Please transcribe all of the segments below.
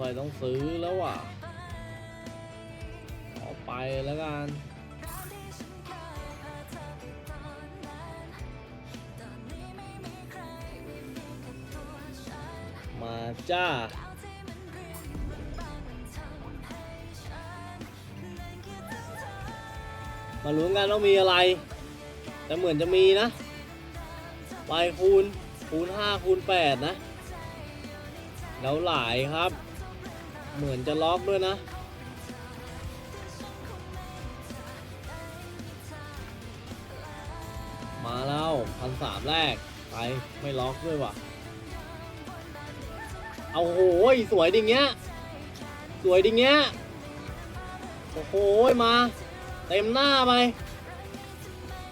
สัยต้องซื้อแล้วว่ะขอไปแล้วกันมาจ้ามาลุ้นกันว่ามีอะไร แต่เหมือนจะมีนะไปคูณคูณห้าคูณแปดนะแล้วหลายครับ เหมือนจะล็อกด้วยนะ มาแล้วพันสามแรก ไปไม่ล็อกด้วยว่ะ เอาโหยสวยดิเงี้ย สวยดิเงี้ย โอ้โหมา เต็มหน้าไป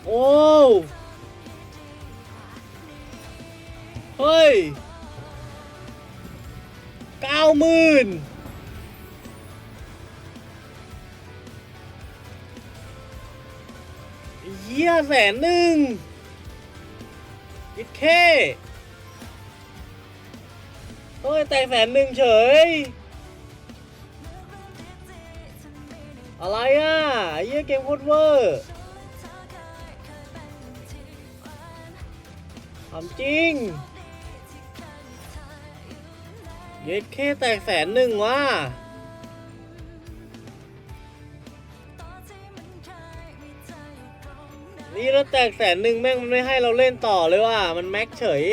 โอ้เฮ้ยเก้าหมื่น เยี่ยแสนหนึ่งยิดเคเฮ้ยแต่แสนหนึ่งเฉย อะไรอะเยี่ยเกมโคตรเวอร์ทำจริงเย็ดแค่แตกแสนหนึ่งว่ะ นี่เราแตกแสนหนึ่งแม่งมันไม่ให้เราเล่นต่อเลยว่ะมันแม็กเฉย